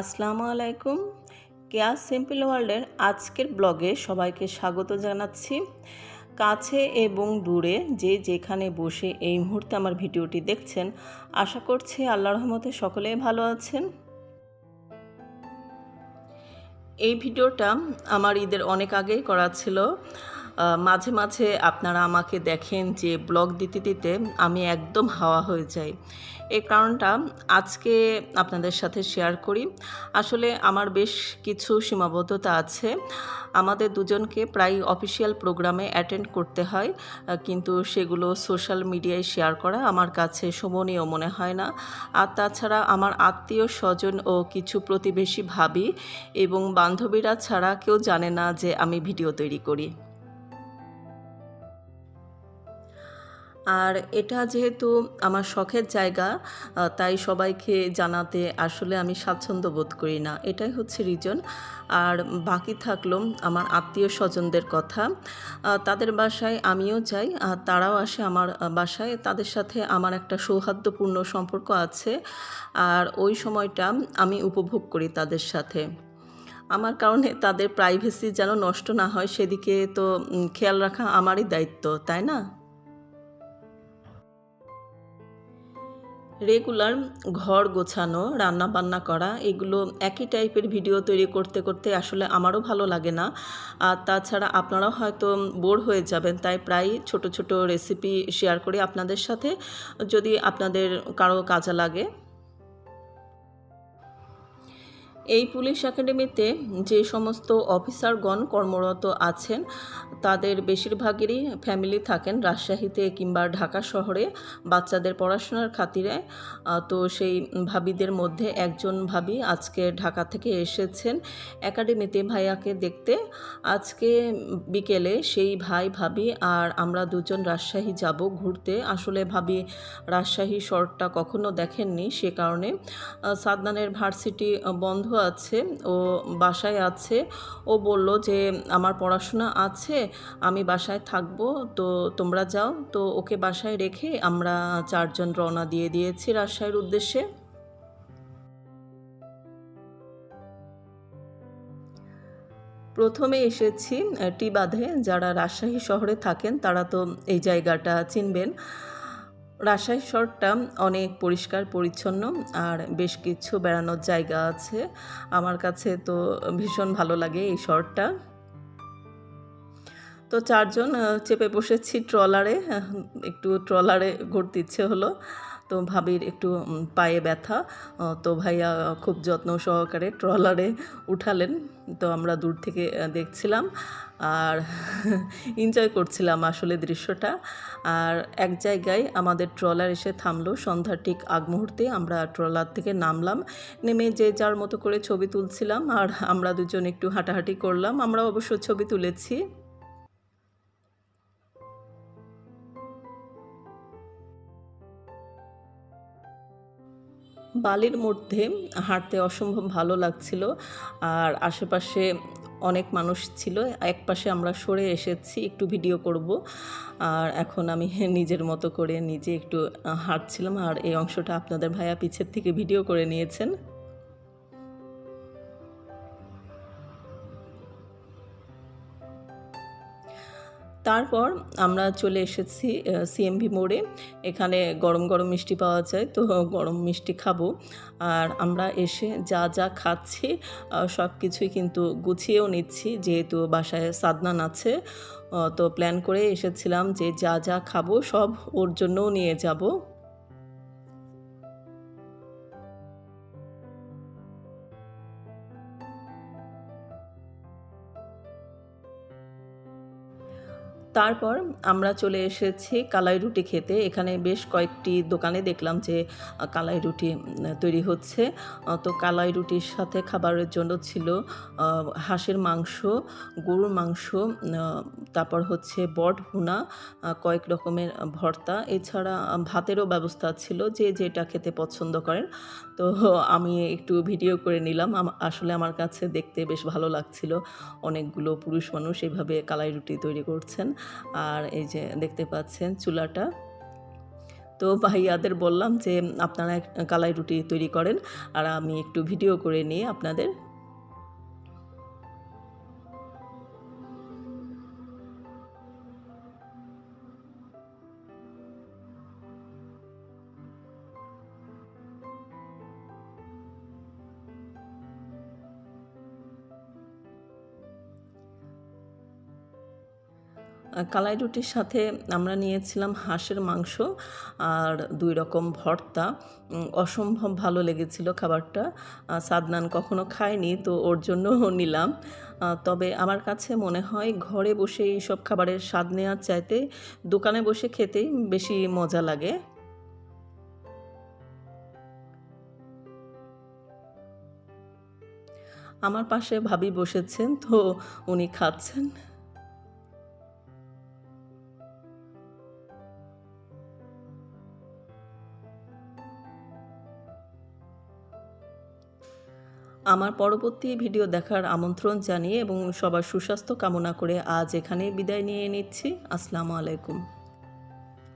আসসালামু আলাইকুম। Care simple ওয়ার্ল্ডের আজকের ব্লগে সবাইকে স্বাগত জানাচ্ছি। কাছে এবং দূরে যে যেখানে বসে এই মুহূর্তে আমার ভিডিওটি দেখছেন, আশা করছি আল্লাহ রহমতে সকলেই ভালো আছেন। এই ভিডিওটা আমার ঈদের অনেক আগেই করা ছিল। মাঝে মাঝে আপনারা আমাকে দেখেন যে ব্লগ দিতে দিতে আমি একদম হাওয়া হয়ে যাই। এই কারণটা আজকে আপনাদের সাথে শেয়ার করি। আসলে আমার বেশ কিছু সীমাবদ্ধতা আছে। আমাদের দুজনকে প্রায় অফিসিয়াল প্রোগ্রামে অ্যাটেন্ড করতে হয় কিন্তু সেগুলো সোশ্যাল মিডিয়ায় শেয়ার করা আমার কাছে শোভনীয় মনে হয় না। আর তাছাড়া আমার আত্মীয় স্বজন ও কিছু প্রতিবেশী ভাবি এবং বান্ধবীরা ছাড়া কেউ জানে না যে আমি ভিডিও তৈরি করি। আর এটা যেহেতু আমার শখের জায়গা তাই সবাইকে জানাতে আসলে আমি স্বাচ্ছন্দ্য বোধ করি না। এটাই হচ্ছে রিজন আর বাকি থাকল আমার আত্মীয় স্বজনদের কথা। তাদের বাসায় আমিও যাই, আর তারাও আসে আমার বাসায়। তাদের সাথে আমার একটা সৌহার্দ্যপূর্ণ সম্পর্ক আছে, আর ওই সময়টা আমি উপভোগ করি তাদের সাথে। আমার কারণে তাদের প্রাইভেসি যেন নষ্ট না হয়, সেদিকে তো খেয়াল রাখা আমারই দায়িত্ব, তাই না? রেগুলার ঘর গোছানো রান্না বান্না করা, এগুলো একই টাইপের ভিডিও তৈরি করতে করতে আসলে আমারও ভালো লাগে না। আর তাছাড়া আপনারাও হয়তো বোর হয়ে যাবেন, তাই প্রায় ছোট ছোট রেসিপি শেয়ার করি আপনাদের সাথে। যদি আপনাদের কারও কাজে লাগে এই পুলিশ একাডেমিতে যে সমস্ত অফিসারগণ কর্মরত আছেন, তাদের বেশিরভাগেরই ফ্যামিলি থাকেন রাজশাহীতে কিংবা ঢাকা শহরে বাচ্চাদের পড়াশোনার খাতিরে। তো সেই ভাবিদের মধ্যে একজন ভাবি আজকে ঢাকা থেকে এসেছেন একাডেমিতে ভাইয়াকে দেখতে। আজকে বিকেলে সেই ভাই, ভাবি আর আমরা দুজন রাজশাহী যাব ঘুরতে। আসলে ভাবি রাজশাহী শহরটা কখনো দেখেননি সে কারণে। সাদনানের ভার্সিটি বন্ধ আছে ও বাসায় আছে। ও বলল যে আমার পড়াশোনা আছে আমি বাসায় থাকব তো তোমরা যাও। তো ওকে বাসায় রেখে আমরা চারজন রওনা দিয়ে দিয়েছি রাজশাহীর উদ্দেশ্যে। প্রথমে এসেছি আহ, টি বাঁধে যারা রাজশাহী শহরে থাকেন তারা তো এই জায়গাটা চিনবেন। রাজশাহী শহরটা অনেক পরিষ্কার, পরিচ্ছন্ন আর বেশ কিছু বেড়ানোর জায়গা আছে। আমার কাছে তো ভীষণ ভালো লাগে এই শহরটা। তো চারজন চেপে বসেছি ট্রলারে একটু ট্রলারে ঘুরতে ইচ্ছে হলো। তো ভাবির একটু পায়ে ব্যথা। তো ভাইয়া খুব যত্ন সহকারে ট্রলারে উঠালেন। তো আমরা দূর থেকে দেখছিলাম। আর এনজয় করছিলাম আসলে দৃশ্যটা। আর এক জায়গায় আমাদের ট্রলার এসে থামলো। সন্ধ্যার ঠিক আগ মুহূর্তে আমরা ট্রলার থেকে নামলাম। নেমে যে যার মতো করে ছবি তুলছিলাম। আর আমরা দুজন একটু হাঁটাহাঁটি করলাম। আমরা অবশ্য ছবি তুলেছি। বালির মধ্যে হাঁটতে অসম্ভব ভালো লাগছিল। আর আশেপাশে অনেক মানুষ ছিল। এক পাশে আমরা সরে এসেছি, একটু ভিডিও করব। আর এখন আমি নিজের মতো করে নিজে একটু হাঁটছিলাম। আর এই অংশটা আপনাদের ভাইয়া পিছের থেকে ভিডিও করে নিয়েছেন। তারপর আমরা চলে এসেছি সিএমভি মোড়ে। এখানে গরম গরম মিষ্টি পাওয়া যায়, তো গরম মিষ্টি খাব। আর আমরা এসে যা যা খাচ্ছি সব কিছুই কিন্তু গুছিয়েও নিচ্ছি, যেহেতু বাসায় সাদনান আছে। তো প্ল্যান করে এসেছিলাম যে যা যা খাব সব ওর জন্যও নিয়ে যাব। তারপর আমরা চলে এসেছি কালাই রুটি খেতে। এখানে বেশ কয়েকটি দোকানে দেখলাম যে কালাই রুটি তৈরি হচ্ছে। তো কালাই রুটির সাথে খাবারের জন্য ছিল হাঁসের মাংস, গরুর মাংস তারপর হচ্ছে বট ভুনা কয়েক রকমের ভর্তা। এছাড়া ভাতেরও ব্যবস্থা ছিল যে, যেটা খেতে পছন্দ করেন। তো আমি একটু ভিডিও করে নিলাম। আসলে আমার কাছে দেখতে বেশ ভালো লাগছিল। অনেকগুলো পুরুষ মানুষ এইভাবে কালাই রুটি তৈরি করছেন। আর এই যে দেখতে পাচ্ছেন চুলাটা। তো ভাইয়াদের বললাম যে, আপনারা কালাই রুটি তৈরি করেন আর আমি একটু ভিডিও করে নিয়ে আপনাদের। কালাই রুটির সাথে আমরা নিয়েছিলাম হাঁসের মাংস আর দুই রকম ভর্তা। অসম্ভব ভালো লেগেছিল খাবারটা। সাদনান কখনো খায়নি, তো ওর জন্য নিলাম। তবে আমার কাছে মনে হয় ঘরে বসে এই সব খাবারের স্বাদ নেওয়ার চাইতে দোকানে বসে খেতেই বেশি মজা লাগে। আমার পাশে ভাবি বসেছেন, তো উনি খাচ্ছেন। আমার পরবর্তী ভিডিও দেখার আমন্ত্রণ জানিয়ে এবং সবার সুস্বাস্থ্য কামনা করে আজ এখানে বিদায় নিয়ে নিচ্ছি। আসসালামু আলাইকুম।